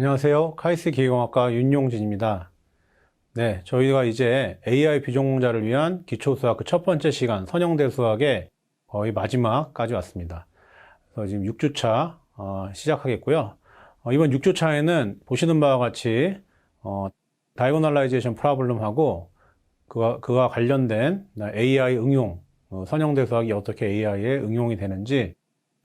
안녕하세요. 카이스 기계공학과 윤용진입니다. 네, 저희가 이제 AI 비전공자를 위한 기초수학 그 첫 번째 시간 선형대 수학의 거의 마지막까지 왔습니다. 그래서 지금 6주차 어, 시작하겠고요. 어, 이번 6주차에는 보시는 바와 같이 어, 다이고널라이제이션 프로블럼하고 그와, 그와 관련된 AI 응용, 어, 선형대 수학이 어떻게 AI에 응용이 되는지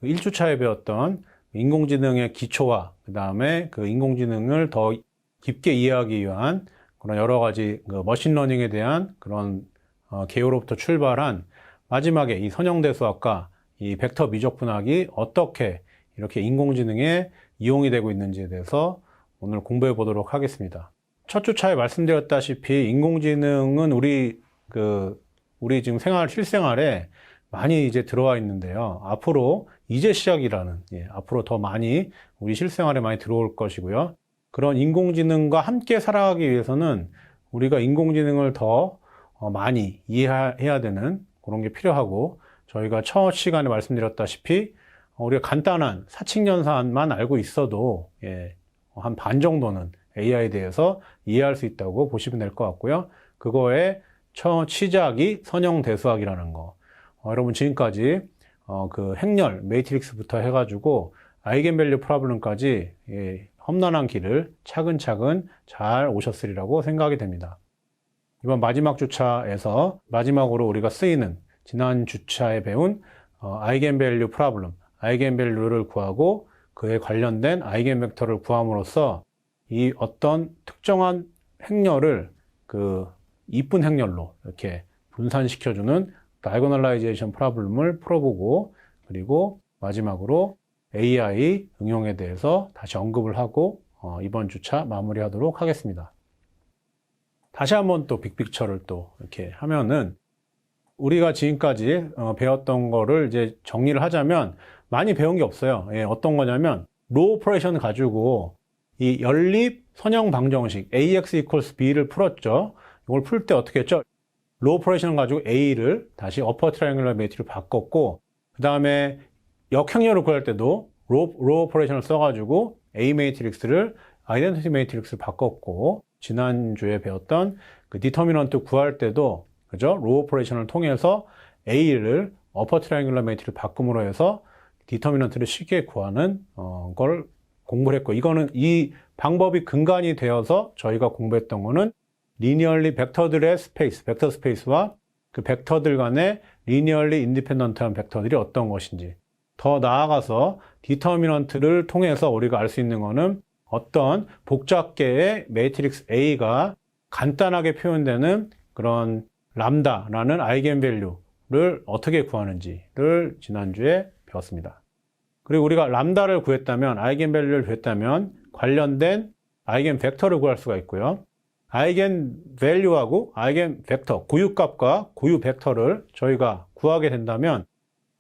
1주차에 배웠던 인공지능의 기초와 그 다음에 그 인공지능을 더 깊게 이해하기 위한 그런 여러 가지 그 머신러닝에 대한 그런 어, 개요로부터 출발한 마지막에 이 선형대 수학과 이 벡터 미적 분학이 어떻게 이렇게 인공지능에 이용이 되고 있는지에 대해서 오늘 공부해 보도록 하겠습니다. 첫 주차에 말씀드렸다시피 인공지능은 우리 그 우리 지금 생활 실생활에 많이 이제 들어와 있는데요. 앞으로 이제 시작이라는 예, 앞으로 더 많이 우리 실생활에 많이 들어올 것이고요. 그런 인공지능과 함께 살아가기 위해서는 우리가 인공지능을 더 어, 많이 이해해야 되는 그런 게 필요하고 저희가 첫 시간에 말씀드렸다시피 어, 우리가 간단한 사칙연산만 알고 있어도 예, 한 반 정도는 AI에 대해서 이해할 수 있다고 보시면 될 것 같고요. 그거의 첫 시작이 선형대수학이라는 거. 어, 여러분 지금까지 어, 그 행렬 매트릭스부터 해가지고 아이겐밸류 프로블럼까지 예, 험난한 길을 차근차근 잘 오셨으리라고 생각이 됩니다. 이번 마지막 주차에서 마지막으로 우리가 쓰이는 지난 주차에 배운 어, 아이겐밸류 프로블럼, 아이겐밸류를 구하고 그에 관련된 아이겐 벡터를 구함으로써 이 어떤 특정한 행렬을 그 이쁜 행렬로 이렇게 분산시켜주는 다이고널라이제이션 프로블럼을 풀어보고 그리고 마지막으로 AI 응용에 대해서 다시 언급을 하고 어, 이번 주차 마무리하도록 하겠습니다. 다시 한번 또 빅픽처를 또 이렇게 하면은 우리가 지금까지 어, 배웠던 거를 이제 정리를 하자면 많이 배운 게 없어요. 예, 어떤 거냐면 로 오퍼레이션 가지고 이 연립 선형 방정식 ax equals b를 풀었죠. 이걸 풀 때 어떻게 했죠? 로 오퍼레이션 가지고 a를 다시 어퍼 트라이앵글러 매트로 바꿨고 그 다음에 역행렬을 구할 때도 로, 로 오퍼레이션을 써가지고 a 매트릭스를 아이덴티티 매트릭스를 바꿨고 지난주에 배웠던 그 디터미넌트 구할 때도 그죠? 로 오퍼레이션을 통해서 a를 어퍼 트라이앵글러 매트를 바꿈으로 해서 디터미넌트를 쉽게 구하는 어, 걸 공부를 했고 이거는 이 방법이 근간이 되어서 저희가 공부했던 거는 리니얼리 벡터들의 스페이스, 벡터 스페이스와 그 벡터들 간의 리니얼리 인디펜던트한 벡터들이 어떤 것인지 더 나아가서 디터미넌트를 통해서 우리가 알 수 있는 거는 어떤 복잡계의 매트릭스 A가 간단하게 표현되는 그런 람다라는 아이겐밸류를 어떻게 구하는지를 지난주에 배웠습니다. 그리고 우리가 람다를 구했다면 아이겐밸류를 구했다면 관련된 아이겐 벡터를 구할 수가 있고요. 아이겐 밸류하고 아이겐 벡터, 고유값과 고유 벡터를 저희가 구하게 된다면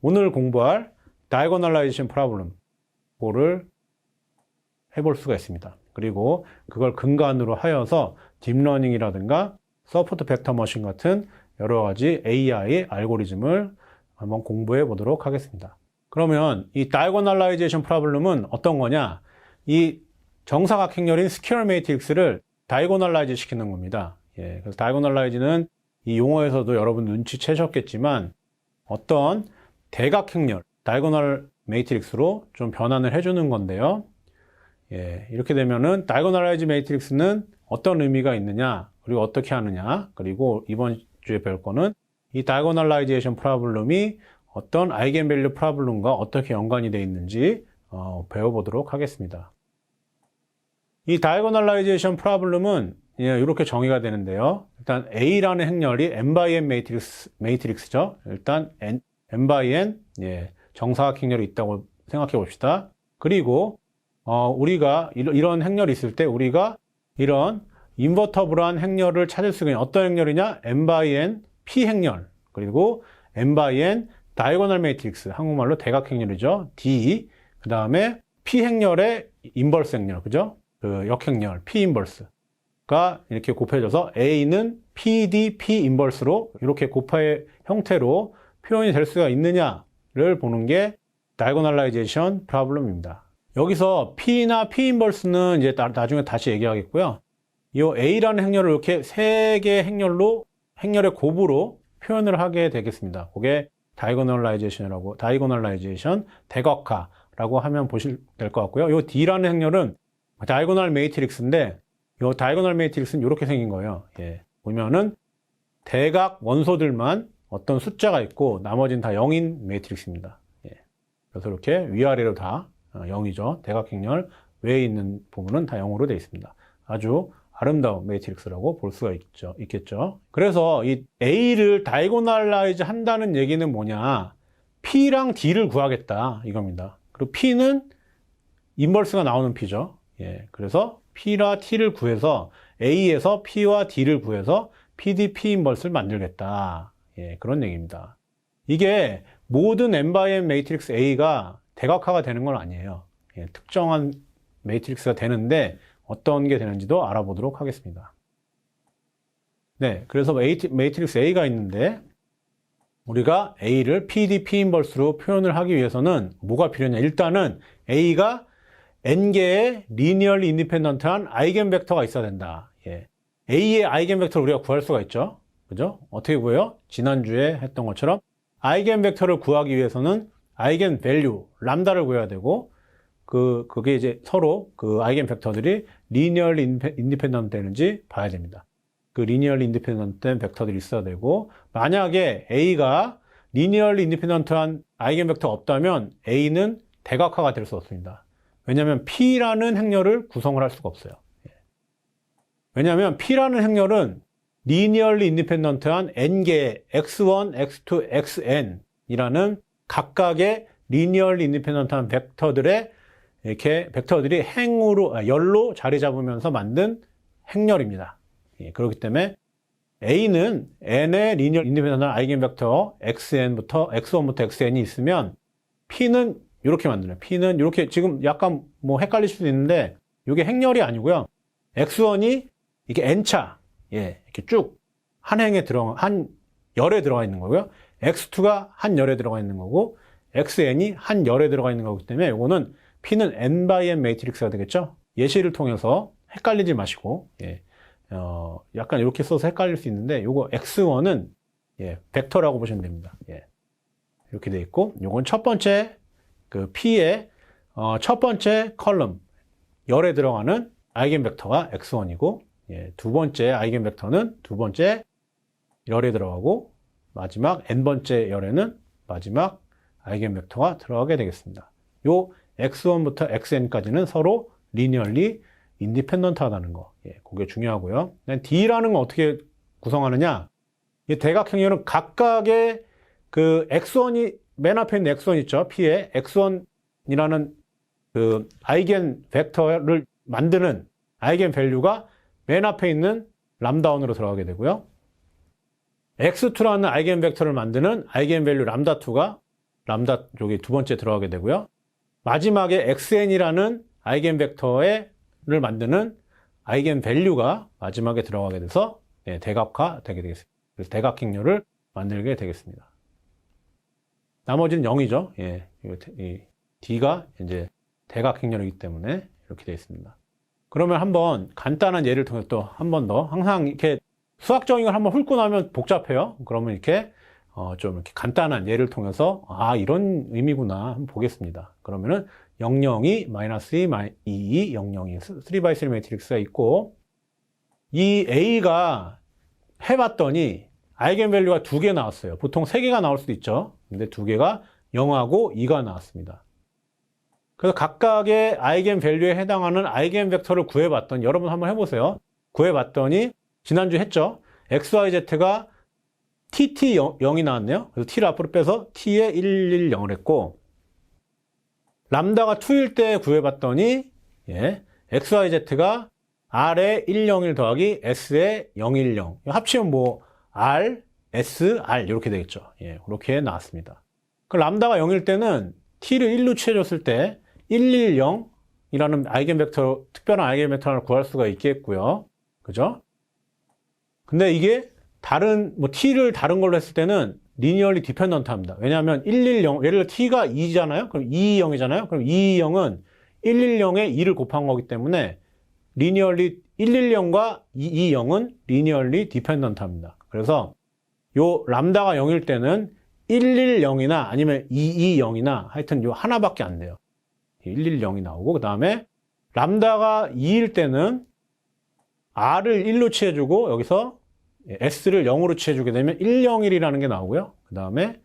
오늘 공부할 다이고널라이제이션 프로블럼을 해볼 수가 있습니다. 그리고 그걸 근간으로 하여서 딥러닝이라든가 서포트 벡터 머신 같은 여러 가지 AI 알고리즘을 한번 공부해 보도록 하겠습니다. 그러면 이 다이고널라이제이션 프로블럼은 어떤 거냐? 이 정사각행렬인 스퀘어 매트릭스를 다이고널라이즈 시키는 겁니다. 예, 그래서 다이고널라이즈는 이 용어에서도 여러분 눈치채셨겠지만 어떤 대각행렬, 다이고널 매트릭스로 좀 변환을 해주는 건데요. 예, 이렇게 되면은 다이고널라이즈 매트릭스는 어떤 의미가 있느냐, 그리고 어떻게 하느냐, 그리고 이번 주에 배울 거는 이 다이고널라이제이션 프로블럼이 어떤 아이겐밸류 프로블럼과 어떻게 연관이 되어 있는지 어, 배워보도록 하겠습니다. 이 다이고널라이제이션 프로블럼은 예, 이렇게 정의가 되는데요. 일단 A라는 행렬이 n by n 매트릭스, 매트릭스죠. 일단 n, n by n 예, 정사각 행렬이 있다고 생각해 봅시다. 그리고 어, 우리가 이런, 행렬이 있을 때 우리가 이런 인버터블한 행렬을 찾을 수가 있는 어떤 행렬이냐? n by n p 행렬 그리고 n by n 다이고널 매트릭스 한국말로 대각 행렬이죠. D 그 다음에 p 행렬의 인버스 행렬 그죠? 그 역행렬 P 인버스가 이렇게 곱해져서 A는 PD P 인버스로 이렇게 곱화의 형태로 표현이 될 수가 있느냐를 보는 게 다이고널라이제이션 프로블럼입니다. 여기서 P나 P 인버스는 이제 나, 나중에 다시 얘기하겠고요. 이 A라는 행렬을 이렇게 세 개의 행렬로 행렬의 곱으로 표현을 하게 되겠습니다. 그게 다이고널라이제이션이라고 다이고널라이제이션 대각화라고 하면 보실 될 것 같고요. 이 D라는 행렬은 다이고널 메이트릭스인데 이 다이고널 메이트릭스는 이렇게 생긴 거예요. 예. 보면은 대각 원소들만 어떤 숫자가 있고 나머지는 다 0인 매트릭스입니다. 예. 그래서 이렇게 위아래로 다 0이죠. 대각행렬 외에 있는 부분은 다 0으로 되어 있습니다. 아주 아름다운 매트릭스라고 볼 수가 있죠, 있겠죠. 그래서 이 A를 다이고널라이즈 한다는 얘기는 뭐냐? P랑 D를 구하겠다 이겁니다. 그리고 P는 인버스가 나오는 P죠. 예. 그래서 P와 T를 구해서 A에서 P와 D를 구해서 PDP 인버스를 만들겠다. 예, 그런 얘기입니다. 이게 모든 M/N 매트릭스 A가 대각화가 되는 건 아니에요. 예, 특정한 매트릭스가 되는데 어떤 게 되는지도 알아보도록 하겠습니다. 네, 그래서 매트릭스 A가 있는데 우리가 A를 PDP 인버스로 표현을 하기 위해서는 뭐가 필요하냐? 일단은 A가 n개의 리니얼리 인디펜던트한 아이겐 벡터가 있어야 된다. 예. A의 아이겐 벡터를 우리가 구할 수가 있죠. 그죠? 어떻게 구해요? 지난주에 했던 것처럼 아이겐 벡터를 구하기 위해서는 아이겐 밸류, 람다를 구해야 되고 그 그게 이제 서로 그 아이겐 벡터들이 리니얼리 인디펜던트 되는지 봐야 됩니다. 그 리니얼리 인디펜던트 된 벡터들이 있어야 되고 만약에 A가 리니얼리 인디펜던트한 아이겐 벡터가 없다면 A는 대각화가 될 수 없습니다. 왜냐하면 P라는 행렬을 구성을 할 수가 없어요. 예. 왜냐하면 P라는 행렬은 리니얼리 인디펜던트한 n개의 x1, x2, xn이라는 각각의 리니얼리 인디펜던트한 벡터들의 이렇게 벡터들이 행으로 아, 열로 자리 잡으면서 만든 행렬입니다. 예, 그렇기 때문에 A는 n의 리니얼 인디펜던트한 아이겐 벡터 xn부터 x1부터 xn이 있으면 P는 이렇게 만드는 P는 이렇게 지금 약간 뭐 헷갈릴 수도 있는데 이게 행렬이 아니고요. x1이 이게 n차 예, 이렇게 쭉 한 행에 들어가, 한 열에 들어가 있는 거고요. x2가 한 열에 들어가 있는 거고, xn이 한 열에 들어가 있는 거기 때문에 이거는 p는 n by n 매트릭스가 되겠죠. 예시를 통해서 헷갈리지 마시고, 예, 어, 약간 이렇게 써서 헷갈릴 수 있는데, 요거 x1은 예, 벡터라고 보시면 됩니다. 예, 이렇게 돼 있고, 요건 첫 번째 그 p의 어, 첫 번째 컬럼 열에 들어가는 아이겐 벡터가 x1이고, 예, 두 번째 아이겐 벡터는 두 번째 열에 들어가고 마지막 n번째 열에는 마지막 아이겐 벡터가 들어가게 되겠습니다. 요 x1부터 xn까지는 서로 리니얼리 인디펜던트 하다는 거. 예, 그게 중요하고요. D라는 건 어떻게 구성하느냐? 이 대각형열은 각각의 그 x1이 맨 앞에 있는 x1 있죠. P에 x1이라는 그 아이겐 벡터를 만드는 아이겐 밸류가 맨 앞에 있는 람다운으로 들어가게 되고요. x2라는 아이겐 벡터를 만드는 아이겐 밸류 람다2가 람다 쪽이 두 번째 들어가게 되고요. 마지막에 xn이라는 아이겐 벡터를 만드는 아이겐 밸류가 마지막에 들어가게 돼서 네, 대각화 되게 되겠습니다. 그래서 대각행렬을 만들게 되겠습니다. 나머지는 0이죠. 예, 이 D가 이제 대각행렬이기 때문에 이렇게 되어 있습니다. 그러면 한번 간단한 예를 통해 또 한 번 더 항상 이렇게 수학적인 걸 한번 훑고 나면 복잡해요. 그러면 이렇게 어, 좀 이렇게 간단한 예를 통해서 아 이런 의미구나 한번 보겠습니다. 그러면은 00이 마이너스 2, 2, 00이 3x3 매트릭스가 있고 이 A가 해봤더니 아이겐밸류가 두 개 나왔어요. 보통 세 개가 나올 수도 있죠. 근데 두 개가 0하고 2가 나왔습니다. 그래서 각각의 아이겐 밸류에 해당하는 아이겐 벡터를 구해봤더니 여러분 한번 해보세요. 구해봤더니 지난주 했죠. XYZ가 TT 0, 이 나왔네요. 그래서 T를 앞으로 빼서 T에 110을 했고 람다가 2일 때 구해봤더니 예, XYZ가 R에 101 더하기 S에 010 합치면 뭐 R, S, R 이렇게 되겠죠. 예, 그렇게 나왔습니다. 그 람다가 0일 때는 T를 1로 취해줬을 때 110이라는 아이겐 벡터, 특별한 아이겐 벡터를 구할 수가 있겠고요. 그죠? 근데 이게 다른, 뭐 T를 다른 걸로 했을 때는 리니얼리 디펜던트 합니다. 왜냐하면 110, 예를 들어 T가 2잖아요? 그럼 220이잖아요? 그럼 220은 110에 2를 곱한 거기 때문에 리니얼리 110과 220은 리니얼리 디펜던트 합니다. 그래서 요 람다가 0일 때는 110이나 아니면 220이나 하여튼 요 하나밖에 안 돼요. 110이 나오고 그 다음에 람다가 2일 때는 R을 1로 취해주고 여기서 S를 0으로 취해주게 되면 101이라는 게 나오고요. 그 다음에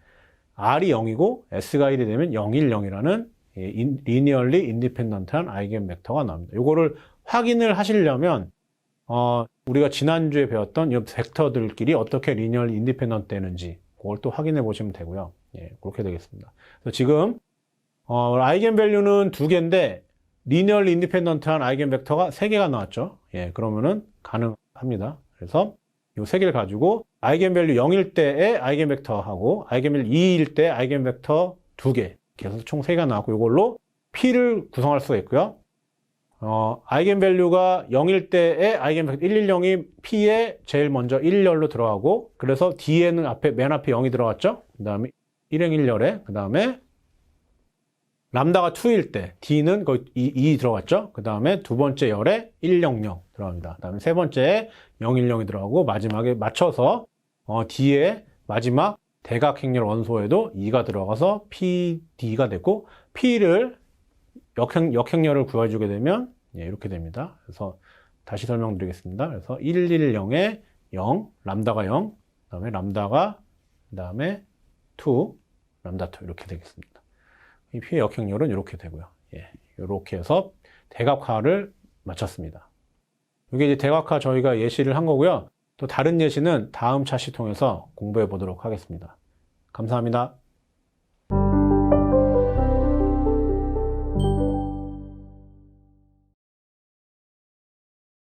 R이 0이고 S가 1이 되면 010이라는 리니얼리 인디펜던트한 아이겐 벡터가 나옵니다. 요거를 확인을 하시려면 어, 우리가 지난주에 배웠던 이 벡터들끼리 어떻게 리니얼 인디펜던트 되는지 그걸 또 확인해 보시면 되고요. 예, 그렇게 되겠습니다. 그래서 지금 어, 아이겐 밸류는 두 개인데 리니얼 인디펜던트한 아이겐 벡터가 세 개가 나왔죠. 예, 그러면은 가능합니다. 그래서 이 세 개를 가지고 아이겐 밸류 0일 때의 아이겐 벡터하고 아이겐 밸류 2일 때 아이겐 벡터 두 개. 그래서 총 세 개가 나왔고 이걸로 P를 구성할 수가 있고요. 어, 아이겐 밸류가 0일 때의 아이겐 벡터 110이 P에 제일 먼저 1열로 들어가고 그래서 D에는 앞에 맨 앞에 0이 들어갔죠. 그다음에 1행 1열에 그다음에 람다가 2일 때 D는 거의 2, 2 들어갔죠. 그 다음에 두 번째 열에 100 들어갑니다. 그 다음에 세 번째에 010이 들어가고 마지막에 맞춰서 어, D의 마지막 대각행렬 원소에도 2가 들어가서 PD가 됐고 P를 역행, 역행렬을 구해주게 되면 예, 이렇게 됩니다. 그래서 다시 설명드리겠습니다. 그래서 110에 0, 람다가 0, 그 다음에 람다가 그 다음에 2, 람다 2 이렇게 되겠습니다. 이 피의 역행렬은 이렇게 되고요. 예, 이렇게 해서 대각화를 마쳤습니다. 이게 이제 대각화 저희가 예시를 한 거고요. 또 다른 예시는 다음 차시 통해서 공부해 보도록 하겠습니다. 감사합니다.